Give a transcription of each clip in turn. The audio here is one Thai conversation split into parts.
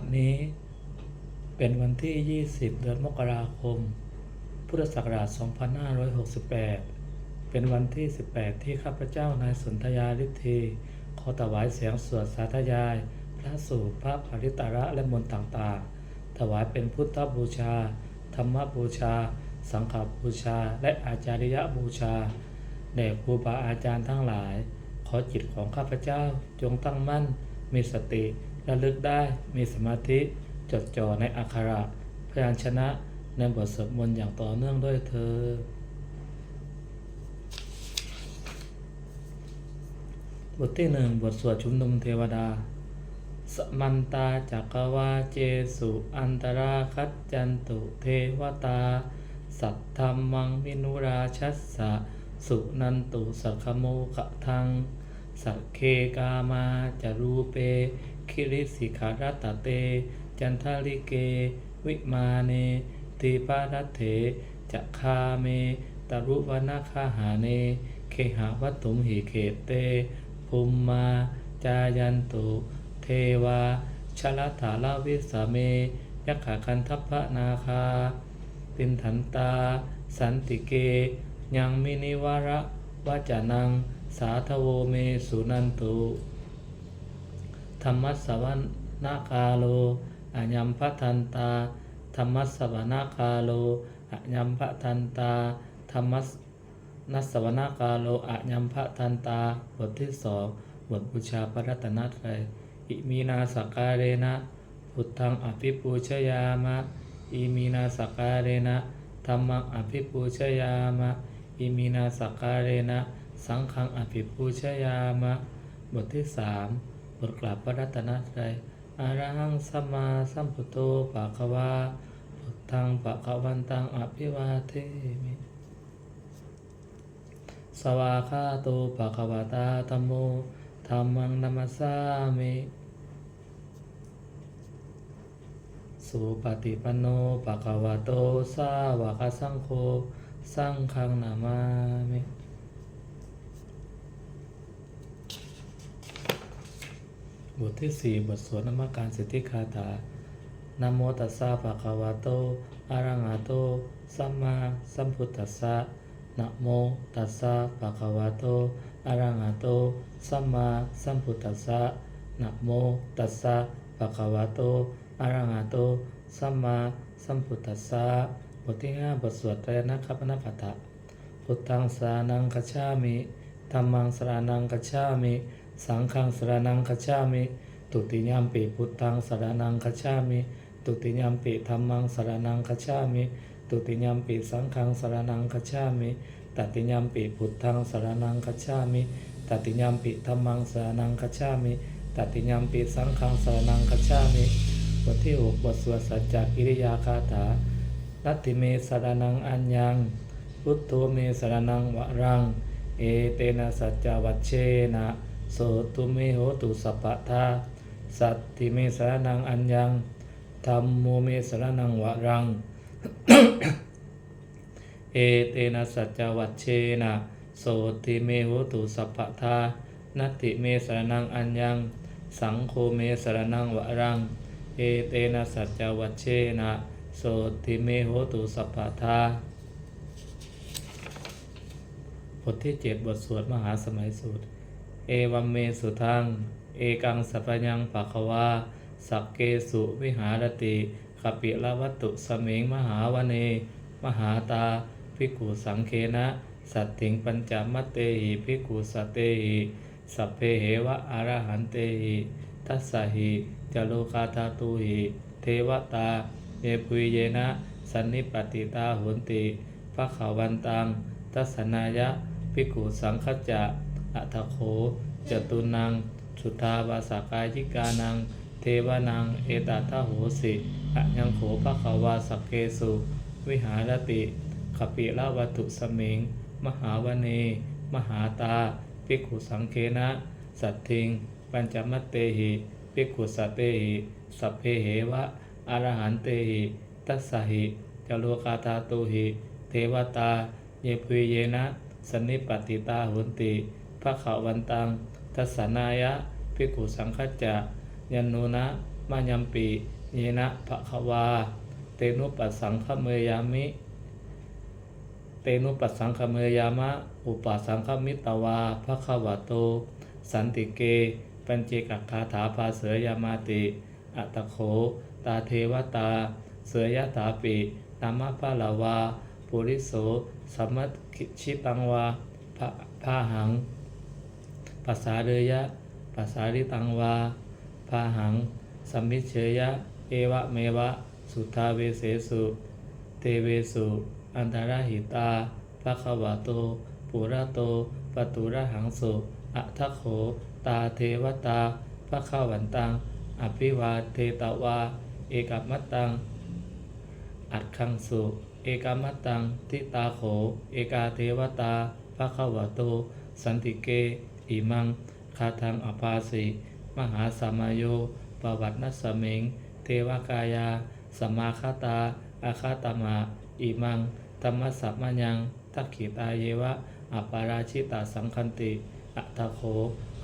ดนี้ เป็นวันที่ 20 เดือนมกราคม พุทธศักราช 2568 เป็นวันที่ 18 ที่ข้าพเจ้านายสนธยาฤทธีขอถวายเสียงสวดสาธยาย พระสูตรพระปริตระและมนต์ต่างๆ ถวายเป็นพุทธบูชา ธรรมบูชา สังฆบูชา และอาจาริยบูชาแด่ครูบาอาจารย์ทั้งหลาย ขอจิตของข้าพเจ้าจงตั้งมั่น มีสติ ระลึกได้ มีสมาธิ จดจ่อในอักขระพยัญชนะในบทสวดมนต์อย่างต่อเนื่องด้วยเธอ บทที่หนึ่งบทสวดชุมนุมเทวดา สมันตาจักรวาเจสุอันตราคัจจันตุเทวตา สัทธรรมังวินุราชัสสะ สุนันตุสัคโมขะทัง สักเคกามาจารูเป คิริสิขารตเต จันทาลิเก วิมาเนติปารัตเถจะคาเมตรุวนาคาหาเน เคหาวัตุมหิเขเต ภูมมาจายันตุ เทวาชลถาลาวิสาเมยักขาคันทัพพะนาคา ตินทันตา สันติเก ยังมินิวาระวาจานัง สาทโวเมสุนันตุ ธรรมัสสวนาคาโลอัญญัมพะทันตา ธรรมัสสวนาคาโลอัญญัมพะทันตา ธรรมัสนัสสวนาคาโลอัญญัมพะทันตา บทที่สองบทบูชาพระรัตนตรัยอิมีนาสกการเรนะพุทธังอภิปูชยามะ อิมีนาสกการเรนะธรรมังอภิปูชยามะ อิมีนาสกการเรนะ สังฆังอภิปูชยามะ บทที่สามบทกราบพระรัตนตรัยอะระหังสัมมาสัมพุทโธปะคะวาพุทธังปะคะวันตังอภิวาเทมิ สวาคาโตปะคะวตาธัมโมธัมมังนัมสสามิสุปฏิปันโนปะคะวะโตสาวกสังโฆ สังฆังนามามิ บทที่สี่บทสวดนมัการสิทธิคาถานะโมตัสสะภะคะวะโตอะระหะโต สัมมาสัมพุทธัสสะนะโมตัสสะภะคะวะโตอะระหะโต สัมมาสัมพุทธัสสะนะโมตัสสะภะคะวะโตอะระหะโต สัมมาสัมพุทธัสสะบทที่ห้าบทสวดไตรนะคัปนปัฏฐะพุทธังสานังคัจฉามิธัมมังสรานังคัจฉามิ สังฆังสรนังคัจฉามิตุติยามปิพุทธังสรนังคัจฉามิตุติยามปิธรรมังสรนังคัจฉามิตุติยามปิสังฆังสรนังคัจฉามิตติยามปิพุทธังสรนังคัจฉามิตติยามปิธรรมังสรนังคัจฉามิตติยามปิสังฆังสรนังคัจฉามิบทที่หกบทสวดสัจจกิริยาคาถาลัตติเมสรนังอัญญังพุทโธเมสรนังวรัง เอเตนะสัจจวัชเชนะ โสตุเมโหตุสัพพะทาสัตติเมสรนังอัญญังธรรมโมเมสรนังวะรัง เอเตนะสัจจวัชเชนะโสติเมโหตุสัพพะทานัตติเมสรนังอัญญัง สังโฆเมสรนังวะรัง เอเตนะสัจจวัชเชนะโสติเมโหตุสัพพะทาบทที่เจ็ดบทสวดมหาสมัยสูตร เอวัมเมสุทัง เอกังสัพยังปะคะวาสักเกสุวิหารติขปิละวัตตุสมิงมหาวเน มหาตาภิกขุสังเคนะ สัตถิงปัญจมัตเตหิภิกขุสตเตหิสัพเพเหวะอรหันเตหิทัสสะหิจโลกาธาตุหิเทวตาเยปุยเยนะสันนิปติตาโหนติภะขาววันตัง ทัศนายะภิกขุสังคจะ อัตโขจตุนัง สุทาวาสากายิกานัง เทวานัง เอตาทาโหสิอะยังโขภะคะวาสกเกสุ วิหารติขปิละวัตุสมิง มหาวเน มหาตาภิกขุสังเคนะ สัตถิง ปัญจมัตเตหิภิกขุสตเตหิสัพเพเหวะอรหันเตหิตัสสหิจโลกาธาตุหิ เทวตา เยพุเยนะ สนนิปติตาหุนติ ภะขาวันตัง ทัสนายะภิกขุสังคจะยันโนนะมายัมปิเยนะภะคะวา เตนุปัสสังขเมยามิ เตนุปัสสังขเมยามะ อุปสังขมิตวาภะคะวะโต สันติเก ปัญเจกคาถาภาเสยามาติ อัตโข ตาเทวตา เสยตาปินามะปะลาวาปุริโส สัมมัตชิตังวาภะพาหัง ภาษาเรยะภาษาริตังวาพาหังสัมมิเชยะ เอวะเมวะ สุทาเวเสสุ เตเวสุ อันตรหิตาภะคะวะโต ปุระโตปตุระหังสุอัทโข ตาเทวตาภะคะวันตัง อภิวาเทตวา เอกมัตตัง อัดคังสุ เอกามัตตัง ทิตาโข เอกาเทวตาภะคะวะโต สันติเก อิมังคาทังอภาสิมหาสามโยปวัตนัสสเมง เทวกายาสมาคาตา อาคาตมาอิมังธรรมสัมมัญญังทักขิตาเยวะอัปาราชิตาสังคันติอัตโข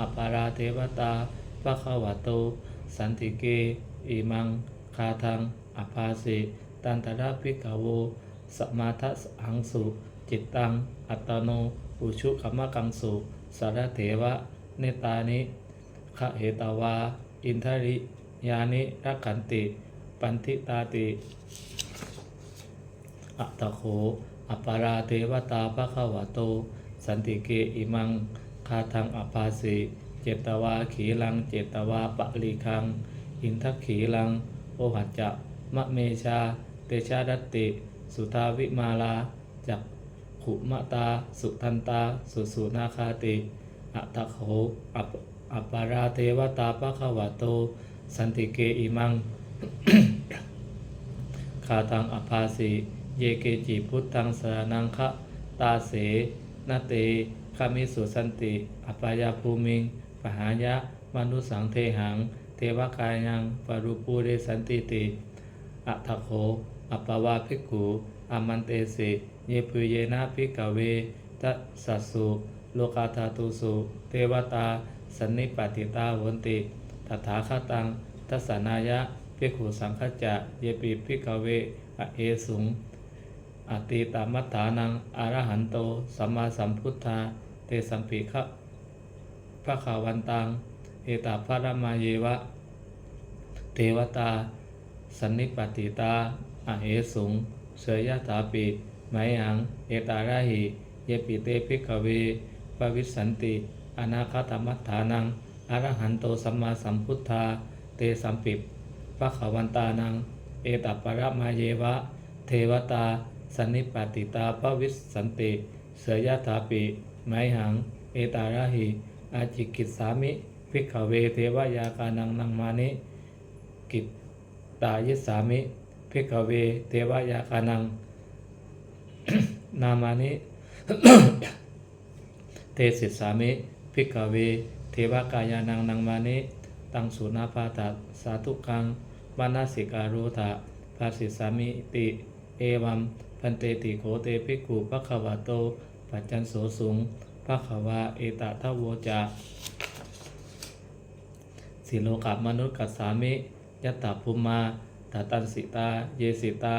อัปาราเทวตาภะคะวะโต สันติเกอิมัง คาทังอภาสิตันตระพิกาโวสมาทัสหังสุ จิตตัง อัตโน อุชุขมะกังสุสารเถวะ เนตานิขะเหตาวา อินทริยานิรักขันติ ปันทิตาติอัตโขอัปาราเทวตาภะคะวะโต สันติเกอิมัง คาทังอภาสิเจตวาขีลัง เจตวาปะลีคัง อินทขีลัง โอหัจจะมะเมชา เตชาดตติสุทาวิมาลาจัก ขุมะตา สุทันตา สุสุนาคาติอัตโขอัปปาราเทวตาภะคะวะโต สันติเกอิมังคาทังอภาสิเยเกจิพุทธังสรนังคะตาเสนาเตคามิสุสันติอปายาภูมิงปหายะมนุสังเทหัง เทวกายังปรุปูเรสันติติอัตโขอัปปวาภิกขุ อมันเตสิเยปุเยนะภิกเวทัสสสสุโลกาธาตุสุเทวตาสันนิปติตาหวนติตถาคตังทัสสนายะภิขุสังฆจจะเยปิภิกเวอเอสุงอติตามัฏฐานังอรหันโตสัมมาสัมพุทธาเตสัมปิขะพระขาวันตังเอตาภรมาเยวะ เทวตา สันนิปติตาอเหสุง เสยยะถาปิไมหัง เอตาราหิเยปิเตภิกขเวปวิสันติ อนาคตมัฏฐานังอรหันโตสัมมาสัมพุทธา เตสัมปิพระขวันตานัง เอตัปปรมาเยวะ เทวตา สนิปติตาภวิสันติ เสยยะถาปิไมหัง เอตาราหิอาจิกิสสามิภิกขเวเทวยากานังนังมานิกิตตายิสสามิ ภิกเว เทวยากานัง นามานิเทศิสามิภิกเว เทวกายานังนังมานิ ตังสุนาปาตาสาธุกังวานาสิการุธาภาสิสามิติ เอวัมพันเตติโขเตภิกขุปะคะวะโต ปัจจันโสสุงปะคะวาเอตทะโวจาสิโลกับมนุษย์กัสสามิยตตาภูมา ตาตันสิตา เยสิตา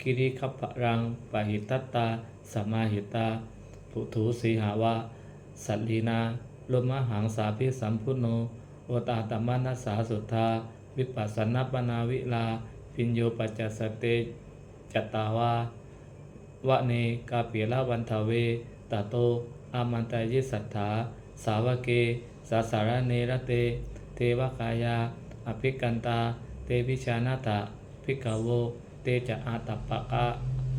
กิริคัพรังปะหิตัตตาสมมาหิตาปุถุสีหาวาสัลลีนาลมหังสาพิสัมพุโน โอตาตมานัสสาสุทธา วิปัสสนปนาวิลา พิญโยปัจจสเตจตาวาวะเนกาเปียละวันทเวตาโต อามันตายิสัทธา สาวเก สาสารเนรเต เทวกายา อภิกันตา ตวิชานาตะภิกขโว เตจะอาตปปะกะ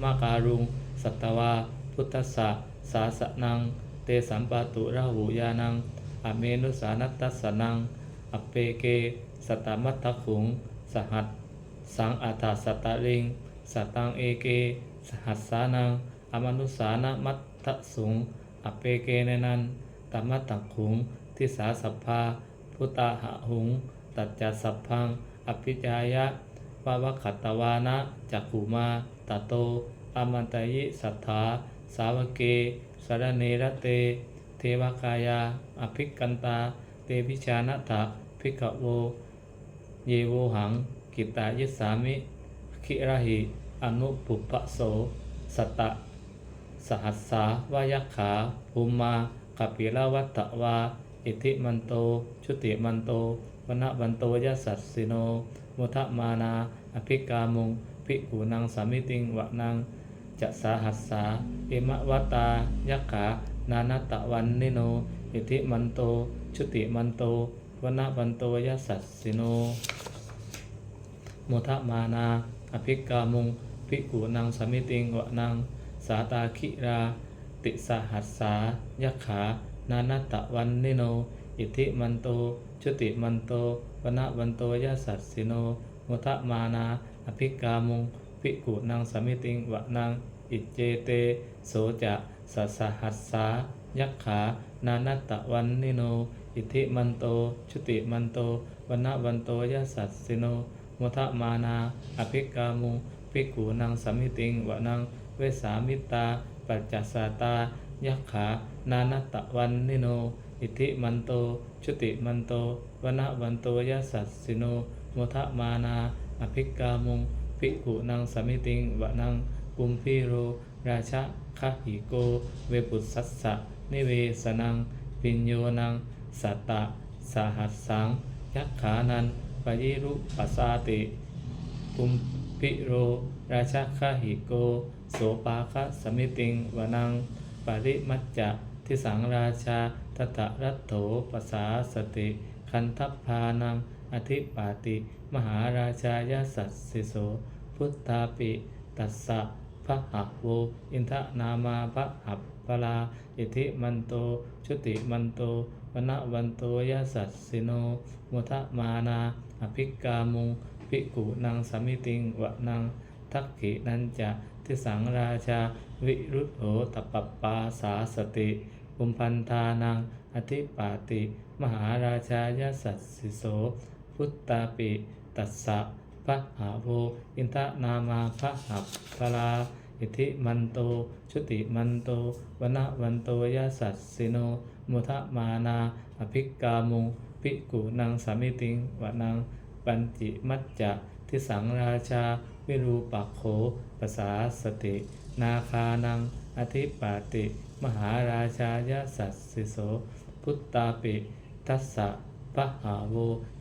มาการุง สัตวา พุทธสสะสาสนัง เตสัมปตุระหูยานัง อเมนุสานัตตัสสนัง อเปเก สตามัตถขุง สหัส สังอาถาสตะลิง สตังเอเก สหัสสานัง อมนุสานะมัตถสุง อเปเกเนนันตมัตตขุง ทิสาสัพพา พุตาหะหุง ตัจจัสสัพพัง อภิจายะวาวขัตวานะจักขุมาตโตอามันตยิสัทธา สาวเกสารเนรเต เทวกายา อภิกันตา เตวิชานะถะภิกขโว เยโวหัง กิตายิสามิคิระหิ อนุปุปะโส สตะ สหัสสาวายัขาภูมมา กปิลวัตตวา อิทิมันโต ชุติมันโต วนะวันโตยสัสสิโน มุทะมานาอภิกามุงภิกขุนังสามิติงวะนังจะสาหัสสาอิมะวตายักขานานัตตะวันนิโน อิทิมันโต ชุติมันโตวนะวันโตยสัสสิโน มุทะมานาอภิกามุงภิกขุนังสามิติงวะนังสาตาคิราติสหัสสายักขา นานัตตะวันนิโน อิทิมันโต ชุติมันโตวนะวันโตยสัสสิโน มุทะมานา อภิกามุงภิกขุนังสมิติงวะนังอิจเจเต โสจะสัสหัสสา ยักขา นานัตตะวันนิโน อิทิมันโต ชุติมันโตวนวันโตยสัสสิโน มุทะมานา อภิกามุงภิกขุนังสมิติงวะนังเวสามิตา ปัจจสาตา ยักขา นานัตตะวันนิโน อิทิมันโต ชุติมันโตวนะวันโตยสัสสิโนมุทะมานา อภิกามุงภิกขุนังสมิติงวะนังกุมพีโร ราชะคหิโก เวปุสสัสสะนิเวสนัง ปิญโยนัง สัตตะ สหัสสัง ยักขานันปยิรุปัสสาติกุมพิโร ราชคหิโก โสปาคะสมิติงวนัง ปริมัจจะ ทิสังราชาทตะรัตโถปสาสติ คันทัพพานัง อธิปาติ มหาราชายาสัสสิโส พุทธาปิ ตัสสะพระหะโว อินทะนามาพระหับปลา อิทิมันโต ชุติมันโตวนวันโตยาสัสสิโน มุทะมานา อภิกามุงภิกขุนังสมิติงวะนัง ทักขินันจะทิสังราชา วิรุโหตปปปาสาสติ มพันธานังอธิปาติ มหาราชายสัสสิโส พุทธาปิ ตัสสะพะหาโวอินทะนามาพะหับพลาอิทิมันโต ชุติมันโตวนะวันโตยาสัสสิโน มุทะมานา อภิกามุงภิกุนังสามิติงวะนัง ปัญจิมัจจะทิสังราชา วิรูปักโขภาษาสติ นาคานัง อธิปาติ มหาราชายสัสสิโส พุทธาปิ ทัสสะปะหาโว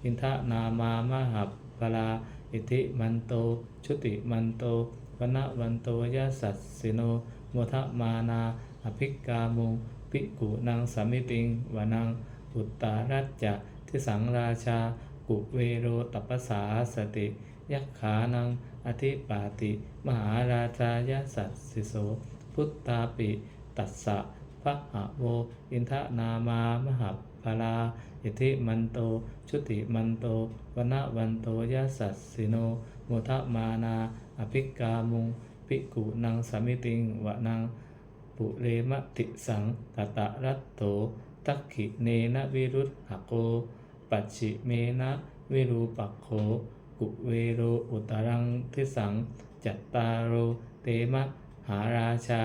อินทะนามามหับพลาอิทิมันโต ชุติมันโตวนวันโตยสัสสิโนโมทะมานา อภิกามุงภิกุนังสามิติงวะนังอุตตารัจจะทิสังราชา กุเวโรตัปสาสติ ยักขานัง อธิปาติ มหาราชายสัสสิโส พุทธาปิ ตัสสะพะหะโว อินทะนามามหับพลาอิทิมันโต ชุติมันโตวนะวันโตยสัสสิโนโมทะมานา อภิกามุง ภิกุนังสมิติงวะนัง ปุเรมติสังตตะรัตโตทักขิเนนะวิรุธหโก ปัจฉิเมนะวิรูปักโข กุเวโรอุตรังทิสัง จัตตารโรเตมะาราชา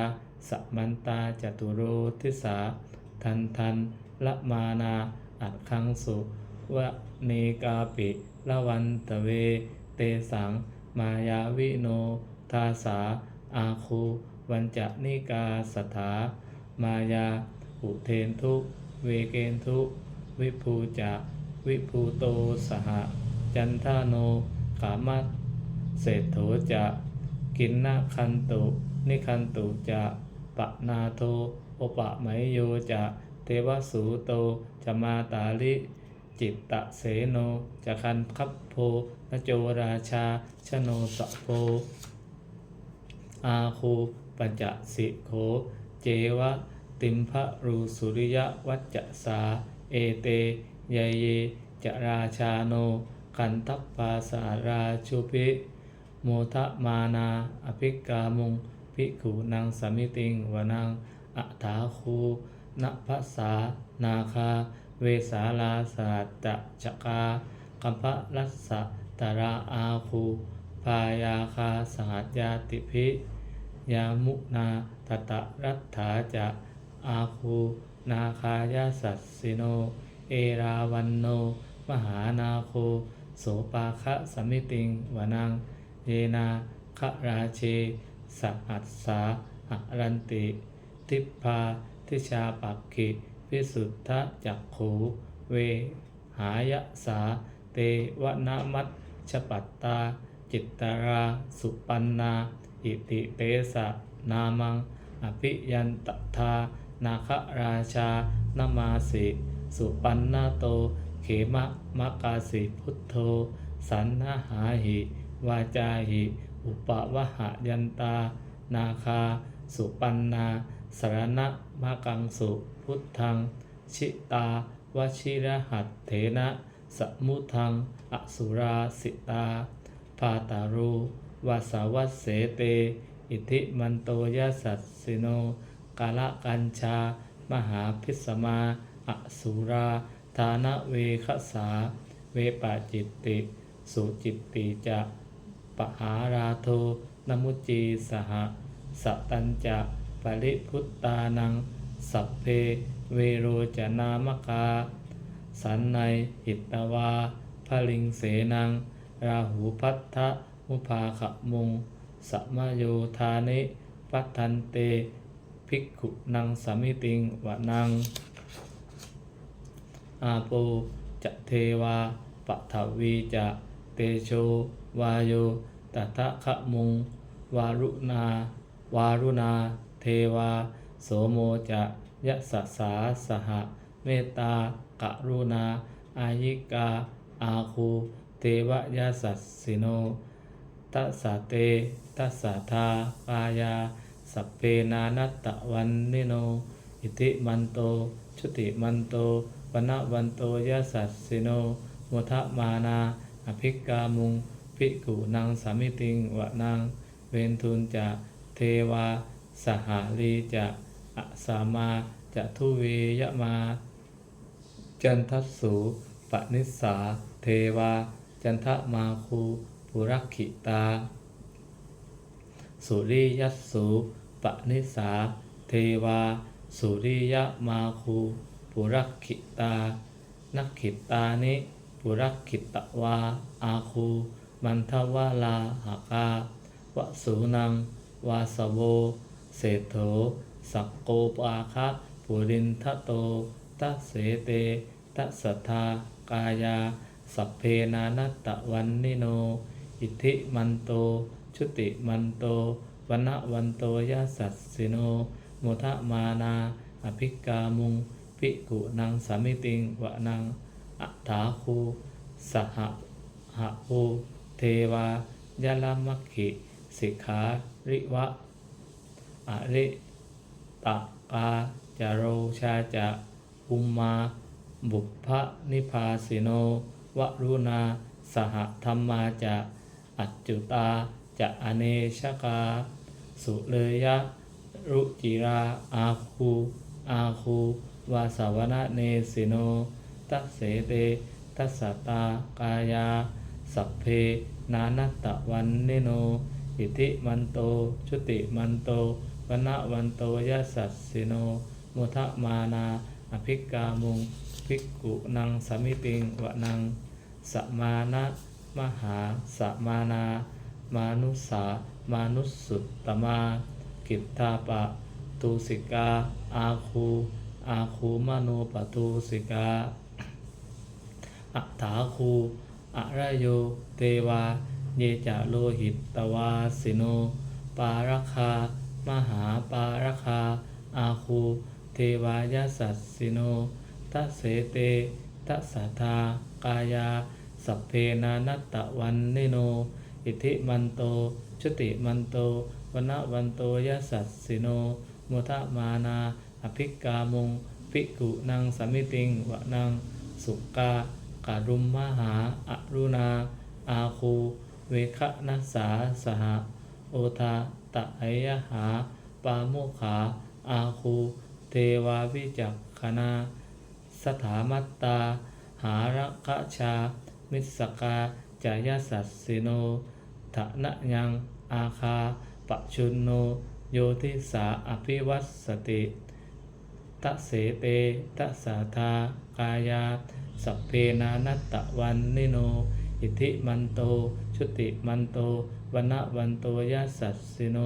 สัมมันตาจตุโรทิสา ทันทันละมานาอัดคังสุวะเนกาปิละวันตะเว เตสัง มายาวิโน ทาสา อาคูวันจะนิกาสถา มายา อุเทนทุ เวเกนทุ วิภูจะวิภูโตสห จันทาโนกามัสเศรษโถจะ กินนาคันตุ นิคันตุจะปะนาโทโอปะไมโยจะเทวสูโตจะมาตาลิจิตตะเสโนจะคันคัพโพนโจราชาชโนสะโพอาคูปัญจสิโข เจวะ ติมพะรูสุริยวัจจะสา เอเตยเยจะราชาโนกันทัปปาสาราชุพิโมทะมานา อภิกามุง ภิกขุนังสมิติงวนังอัฏฐาคูนภาษานาคา เวสาลาสาตะจกากัมภะรัสสะตราอาคูพายาคาสหัสยาติภิยามุนาตตะรัตถาจะอาคูนาคายาสัสสิโน เอราวันโน มหานาโคทโสปาคะสมิติงวนัง เยนาคราเช สหัสสาหรันติ ทิพาทิชาปักขิพิสุทธจักขูเวหายะสา เตวนามัตชปัตตา จิตตราสุปันนา อิติเตสะนามัง อภิยันตทา นาคราชานามาสิสุปันนาโต เขมะมะกาสิพุทโธ สันนาหาหิ วาจาหิ อุปวหะยันตา นาคา สุปันนา สรณะมะกังสุ พุทธัง ชิตาวชิรหัตเถนะสมุทัง อสุราสิตาพาตารูวาสาวัสเสเต อิทิมันโตยสัสสิโน กาละกัญชา มหาพิสมา อสุราธานเวคสา เวปาจิตติ สุจิตติจะ ปหาราโทนมุจีสหสตัญจะปริพุตตานัง สัพเพเวโรจนามกา สันในหิตวาพลิงเสนัง ราหูพัทธมุภาขมุงสัมโยธานิปัทันเต ภิกขุนังสมิติงวะนัง อาโปจะเทวาปะทวีจะเตโช วาโยตถะขะมุง วารุณาวารุณา เทวา โสโมจะยะสสสาสหะ เมตตากะรุณา อายิกา อาคู เทวยาสัสสิโนตัสสะเตตัสสะทากายา สัพเพนานัตตะวันนิโน อิติมันโต ชุติมันโตวนะวันโตยะสัสสิโนโมทะมานา อภิกามุง ภิกขุนางสามิติงวะนางเวนทุนจะเทวาสหาลีจะอสามาจะทุเวยมา จันทัสสูปนิสสาเทวา จันทมาคูปุรักขิตา สุริยัสสุปนิสาเทวา สุริยมาคูปุรักขิตา นักขิตานิปุรักขิตวาอาคู มันทวาลาหากาวสูนัง วาสโวเศรษโถสักโกปาคะปุรินทโตตัสเสเตตัสสทธากายา สัพเพนานัตตะวันนิโน อิทิมันโต ชุติมันโตวันวันโตยะสัสสิโนโมทะมานา อภิกามุง ภิกขุนังสามิติงวะนังอัฏฐาคูสหหะคู เทวายะลามัคคิสิกขาริวะอริตะกาจาโรชาจะอุมมาบุพพนิพาสิโนวรุณาสหธรรมาจะอัจจุตาจะอเนชกา สุเลยะ รุจิราอาคูอาคูวาสาวนะเนสิโน ตัสเสเต ตัสสตากายา สัพเพนานัตตะวันนิโน อิทิมันโต ชุติมันโตวันะวันโตยะสัสสิโนโมทะมานาอภิกามุงภิกขุนังสามิติงวะนังสมานะมหาสมานา มานุสามานุสุตตมา กิตตาปะตูสิกา อาคูอาคูมโนปตูสิกาอัฏฐาคู อะระโยเทวา เยจะโลหิตตวาสิโน ปาราคา มหาปาราคา อาคูเทวายาสัสสิโนตัเสเตตัสสะทากายา สัพเพนานัตตะวันนิโน อิทิมันโตชุติมันโตวนวันโตยสัสสิโนโมทะมานา อภิกามุงภิกขุนังสามิติงวะนัง สุกา การุมมหาอรุณา อาคู เวคะนัสสาสหโอทาตะไอยหา ปาโมขา อาคู เทวาวิจักขณาสถามัตตา หารักชา มิสกาจายสัสสิโนทะนะยังอาคาปะชุนโน โยทิสาอภิวัสสติ ตะเสเตตะสาทากายาสัพเพนานัตตะวันนิโน อิทิมันโต ชุติมันโตวันนวันโตยัสสัสสิโน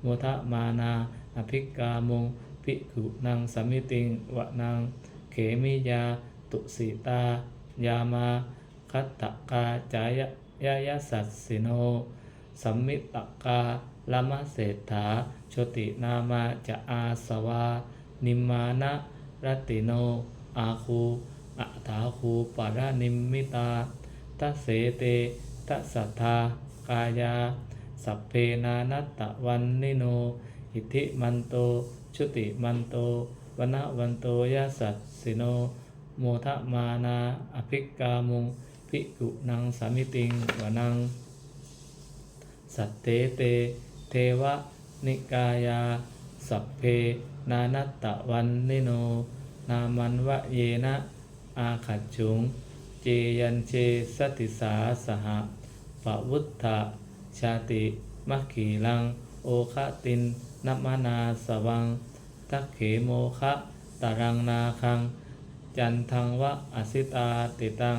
โมทะมานาอภิกามุงภิกขุนางสมิติงวะนางเขมิยา ตุสิตา ยามาคัตตกาจายยายสัสสิโนสัมมิตกาลมะเศรษฐาชตินามาจะอาสวา นิมมานะรตติโน อาคูอัฏฐาคูปารานิมมิตาทัเสเตทัสัทธากายา สัพเพนานัตตะวันนิโน อิทธิมันโต ชุติมันโตวนวันโตยะสัสสิโน โมทะมานาอภิกามุงภิกุนังสามิติงวนัง สัตเตเต เทวนิกายา สัพเพนานัตตะวันนิโน นามันวะเยนะอาขัดฉุง เจยันเชสติสาสหะปะวุฒธชาติมัคขีลัง โอคะตินนัมนาสวัง ทักเขโมคะตารังนาคัง จันทังวะอสิตาติตัง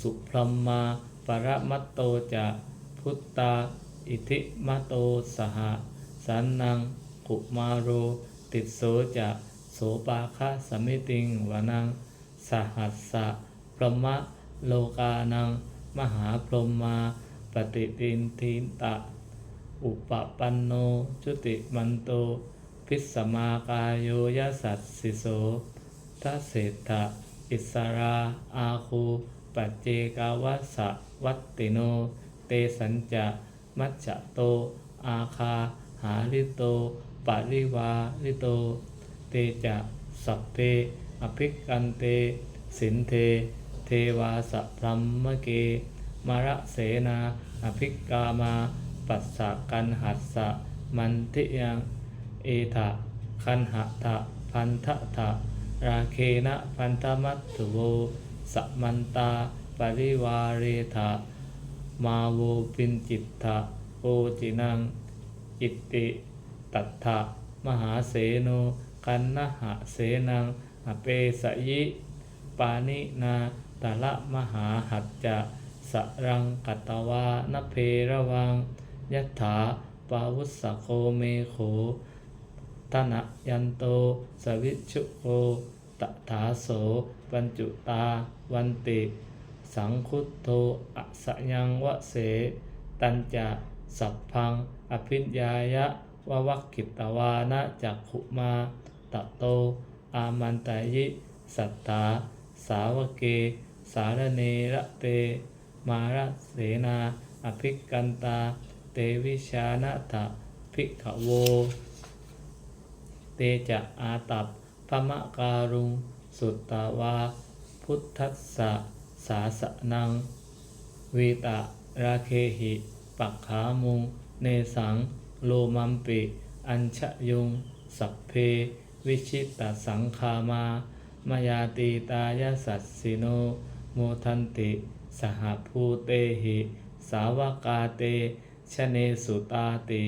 สุพรหมมาปรมัตโตจะพุทตา อิทิมะโตสหสันนัง กุมาโร ติดโสจะโสปาคะสมิติงวานัง สหัสสะพรหมโลกานัง มหาพรหมาปฏิตินทินตะ อุปปันโน จุติมันโต พิสมากายโยยสัสสิโสทัสเศรษฐะอิสราอาคูปัจเจกาวัสสะวัตติโน เตสัญจะ มัจจโต อาคา หาริโต ปาริวาริโต เตจะสัพเพอภิกันเต สินเท เทวาสะพรัมมเก มระเสนา อภิกามา ปัสสะกันหัสสะมันทิยังเอทะคันหะทะพันทะทะราเคนะพันธมัตถุโวสมันตา ปริวาเรทะมาโวปินจิตถะโอจินัง อิติ ติตัตถะมหาเสโนกันนะหะเสนังอเปสยิปานินาตะละมหาหัจจะสรังกัตวานเพระวังยัตถาปาวุสโคเมโขตนะยันโตสวิชุโกตถาโสปัญจุตาวันติ สังคุตโตอสยังวะเส ตัญจะสัพพัง อภิญญายะ วะวักขิตวานะจักขุมาตะโต อามันตายิสัตตา สาวเก สารเนระเต มาระเสนา อภิกกันตา เตวิชานะทะภิกขโว เตจะอาตับพมะการุง สุตตาวา พุทธัสสะสาสนังวีตะราเคหิ ปักขามุง เนสัง โลมัมปิ อัญชยุงสัพเพ วิชิตตสังคามามายาตีตายสัตสิโนโมทันติ สหภูเตหิ สาวกาเตชเนสุตาติ